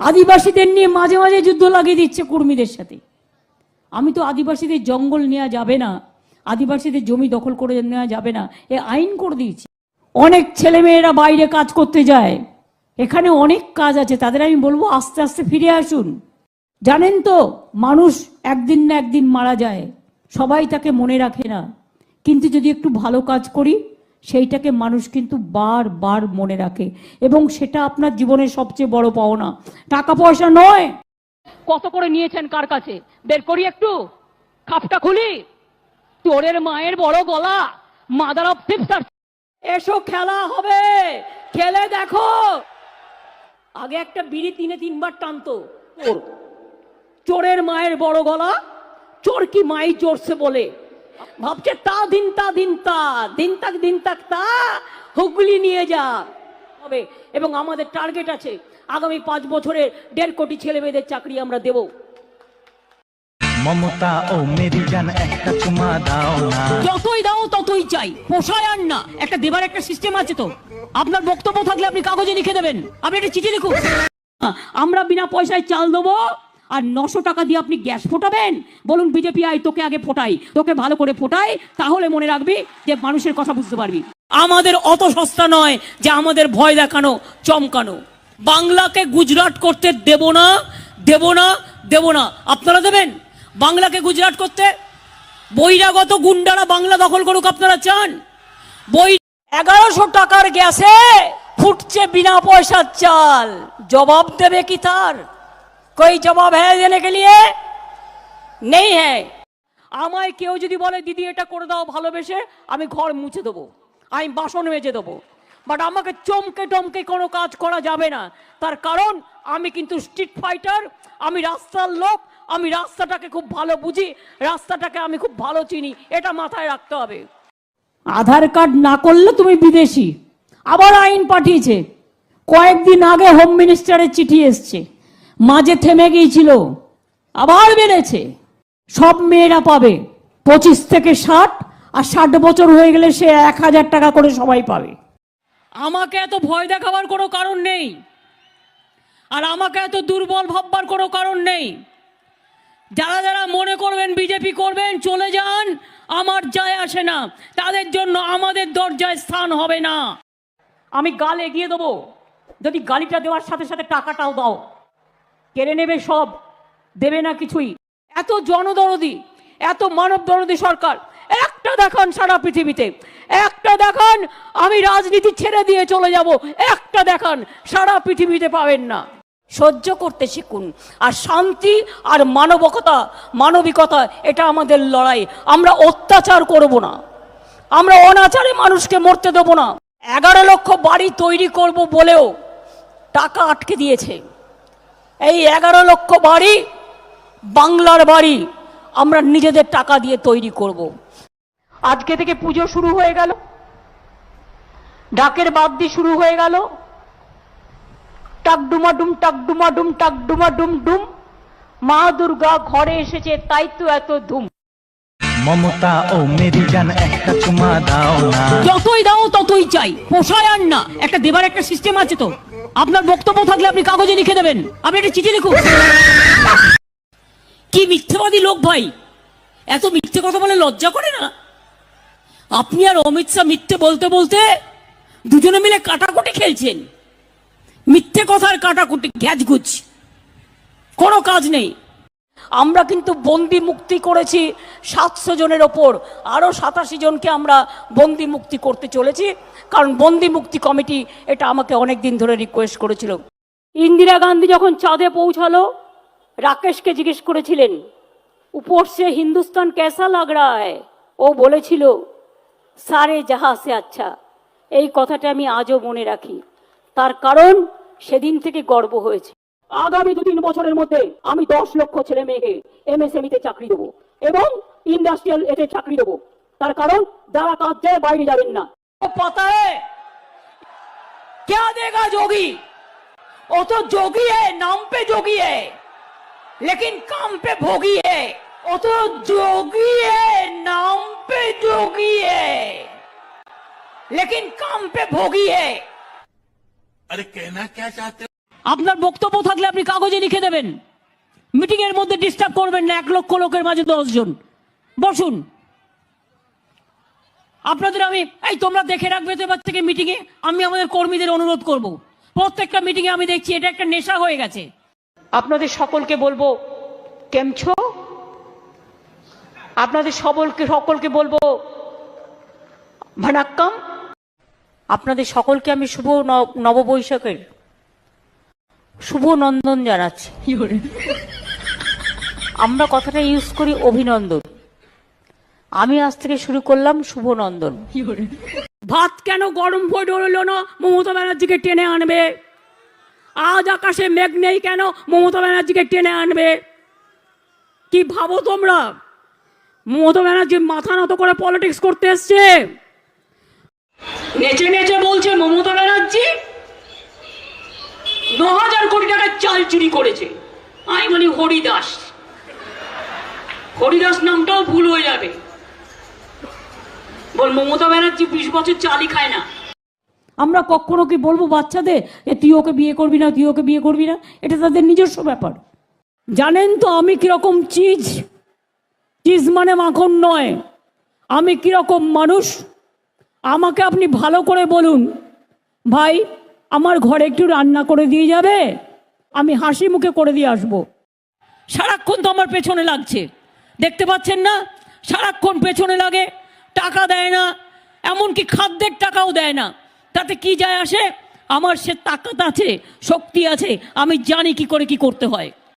আদিবাসীদের নিয়ে মাঝে মাঝে যুদ্ধ লাগিয়ে দিচ্ছে কর্মীদের সাথে। আমি তো আদিবাসীদের জঙ্গল নেওয়া যাবে না, আদিবাসীদের জমি দখল করে নেওয়া যাবে না, এ আইন করে দিয়েছি। অনেক ছেলেমেয়েরা বাইরে কাজ করতে যায়, এখানে অনেক কাজ আছে, তাদের আমি বলব আস্তে আস্তে ফিরে আসুন। জানেন তো, মানুষ একদিন না একদিন মারা যায়, সবাই তাকে মনে রাখে না, কিন্তু যদি একটু ভালো কাজ করি সেইটাকে মানুষ কিন্তু বারবার মনে রাখে। এবং সেটা আপনার জীবনের সবচেয়ে বড় পাওনা। টাকা পয়সা নয়। কত করে নিয়েছেন কার কাছে? বের করি একটু। খাপটা খুলি। তোরের মায়ের বড় গলা। মাদার অফ ফিফটার এসো খেলা হবে। খেলে দেখো। আগে একটা বিড়ি তিনে তিনবার টানতো। চোর চোরের মায়ের বড় গলা। চোর কি মাই চড়ছে বলে। ভাবছে তা দিন তা দিন তা দিন তাক দিন তাক তা হুগলি নিয়ে যা। হবে। এবং আমাদের টার্গেট আছে আগামী পাঁচ বছরে দেড় কোটি ছেলে মেয়েদের চাকরি আমরা দেবো। মমতা ও মেরি জান একটা চুমা দাও না। যতই দাও ততই চাই। পোষায় আর না। একটা দেবার একটা সিস্টেম আছে তো। আপনার বক্তব্য থাকলে আপনি কাগজে লিখে দেবেন। আপনি একটা চিঠি লিখুন। আমরা বিনা পয়সায় চাল দেবো। আর নশো টাকা দিয়ে আপনি গ্যাস ফোটাবেন? বলুন, বিজেপি আই তোকে আগে ফোটাই। তোকে ভালো করে ফোটাই, তাহলে মনে রাখবি যে মানুষের কথা বুঝতে পারবি। আমাদের অত সস্তা নয় যে আমাদের ভয় দেখানো, চমকানো। বাংলাকে গুজরাট করতে দেব না দেব না দেব না। আপনারা দেবেন? বাংলাকে গুজরাট করতে? বহিরাগত গুন্ডারা বাংলা দখল করুক আপনারা চান? বই এগারোশো টাকার গ্যাসে ফুটছে বিনা পয়সার চাল। জবাব দেবে কি তার? কই জবাব হ্যাঁ দেনে কে লিয়ে নেই হ্যাঁ আমায় কেউ যদি বলে, দিদি, এটা করে দাও ভালোবেসে, আমি ঘর মুছে দেবো, আমি বাসন মেজে দেবো। বাট আমাকে চমকে টমকে কোনো কাজ করা যাবে না। তার কারণ, আমি কিন্তু স্ট্রিট ফাইটার আমি রাস্তার লোক, আমি রাস্তাটাকে খুব ভালো বুঝি, রাস্তাটাকে আমি খুব ভালো চিনি, এটা মাথায় রাখতে হবে। আধার কার্ড না করলে তুমি বিদেশি। আবার আইন পাঠিয়েছে। কয়েকদিন আগে হোম মিনিস্টারের চিঠি এসছে। মাঝে থেমে গিয়েছিল, আবার বেড়েছে। সব মেয়েরা পাবে, পঁচিশ থেকে ষাট, আর ষাট বছর হয়ে গেলে সে এক হাজার টাকা করে সবাই পাবে। আমাকে এত ভয় দেখাবার কোনো কারণ নেই, আর আমাকে এত দুর্বল ভাববার কোনো কারণ নেই। যারা যারা মনে করবেন বিজেপি করবেন, চলে যান, আমার যায় আসে না, তাদের জন্য আমাদের দরজায় স্থান হবে না। আমি গাল এগিয়ে দেবো, যদি গালিটা দেওয়ার সাথে সাথে টাকাটাও দাও। কেড়ে নেবে সব, দেবে না কিছুই। এত জনদরদি, এত মানব দরদি সরকার, একটা দেখান সারা পৃথিবীতে, একটা দেখান আমি রাজনীতি ছেড়ে দিয়ে চলে যাব, একটা দেখান সারা পৃথিবীতে পাবেন না। সহ্য করতে শিখুন, আর শান্তি আর মানবকতা, মানবিকতা, এটা আমাদের লড়াই। আমরা অত্যাচার করব না। আমরা অনাচারে মানুষকে মরতে দেবো না। এগারো লক্ষ বাড়ি তৈরি করব বলেও টাকা আটকে দিয়েছে। এই এগারো লক্ষ বাড়ি বাংলার বাড়ি আমরা নিজেদের টাকা দিয়ে তৈরি করব। আজকে থেকে পুজো শুরু হয়ে গেল। ডাকের বাদ্যি শুরু হয়ে গেল। টাক ডুমা ডুম, টাক ডুমা ডুম, টাক ডুমা ডুম ডুম। মা দুর্গা ঘরে এসেছে, তাই তো এত ধুম। মমতা ও মেরি জান একটা চুমা দাও না। যতই দাও, ততই চাই। পোষায় আর না। একটা দেবার একটা সিস্টেম আছে তো। আপনার বক্তব্য থাকলে আপনি কাগজে লিখে দেবেন। আপনি একটা চিঠি লিখুন। কি মিথ্যেবাদী লোক ভাই? এত মিথ্যে কথা বলে লজ্জা করে না? আপনি আর অমিত শাহ মিথ্যে বলতে বলতে দুজনে মিলে কাটাকুটি খেলছেন। মিথ্যে কথার কাটাকুটি ঘ্যাজগুচ কোনো কাজ নেই। আমরা কিন্তু বন্দি মুক্তি করেছি সাতশো জনের ওপর। আরও সাতাশি জনকে আমরা বন্দি মুক্তি করতে চলেছি। কারণ বন্দি মুক্তি কমিটি এটা আমাকে অনেক দিন ধরে রিকোয়েস্ট করেছিল। ইন্দিরা গান্ধী যখন চাঁদে পৌঁছালো, রাকেশকে জিজ্ঞেস করেছিলেন উপর সে হিন্দুস্তান কেসা লাগ রা ও বলেছিল, সারে জাহা সে আচ্ছা। এই কথাটা আমি আজও মনে রাখি। তার কারণ সেদিন থেকে গর্ব হয়েছে। আগামী দু তিন বছরের মধ্যে আমি দশ লক্ষ ছেলে মেয়েকে এমএসএমই তে চাকরি দেবো এবং ইন্ডাস্ট্রিয়াল এতে চাকরি দেবো তার কারণ যারা কাজ যায় বাইরে যাবেন না পাতা क्या देगा जोगी वो तो जोगी है नाम पे जोगी है लेकिन काम पे भोगी है वो तो जोगी है नाम पे जोगी है लेकिन काम पे भोगी है अरे कहना क्या चाहते हो আপনার বক্তব্য থাকলে আপনি কাগজে লিখে দেবেন। মিটিং এর মধ্যে ডিস্টার্ব করবেন না, এক লক্ষ লোকের মাঝে দশজন বসুন। আপনাদের আমি, এই তোমরা দেখে রাখবে তো এবার থেকে মিটিংয়ে আমি আমাদের কর্মীদের অনুরোধ করব। প্রত্যেকটা মিটিংয়ে আমি দেখছি এটা একটা নেশা হয়ে গেছে। আপনাদের সকলকে বলব কেমছো আপনাদের সকলকে সকলকে বলব, ভানাক্কাম। আপনাদের সকলকে আমি শুভ নববৈশাখের শুভ নন্দন জানাচ্ছি আমরা কথাটা ইউজ করি অভিনন্দন। আমি আজ থেকে শুরু করলাম শুভ নন্দন ভাত কেন গরম হয়ে হলো না? মমতা ব্যানার্জিকে টেনে আনবে। আজ আকাশে মেঘ নেই কেন? মমতা ব্যানার্জিকে টেনে আনবে। কি ভাবো তোমরা? মমতা ব্যানার্জি মাথা নত করে পলিটিক্স করতে এসছে। নেচে নেচে বলছে মমতা ব্যানার্জি ন হাজার কোটি টাকার চাল চুরি করেছে। আমি বলি, হরিদাস। হরিদাস নামটাও ভুল হয়ে যাবে। বল, মমতা ব্যানার্জি বিশ বছর চালই খায় না। আমরা কখনো কি বলব বাচ্চাদের যে, তুই ওকে বিয়ে করবি না, তুই ওকে বিয়ে করবি না এটা তাদের নিজস্ব ব্যাপার। জানেন তো আমি কীরকম চিজ? চিজ মানে মাখন নয়। আমি কীরকম মানুষ? আমাকে আপনি ভালো করে বলুন। ভাই, আমার ঘরে একটু রান্না করে দিয়ে যাবে? আমি হাসি মুখে করে দিয়ে আসব। সারাক্ষণ তো আমার পেছনে লাগছে। দেখতে পাচ্ছেন না? সারাক্ষণ পেছনে লাগে, টাকা দেয় না, এমনকি খাদ্যের টাকাও দেয় না। তাতে কি যায় আসে? আমার সে তাকাত আছে, শক্তি আছে, আমি জানি কি করে কি করতে হয়।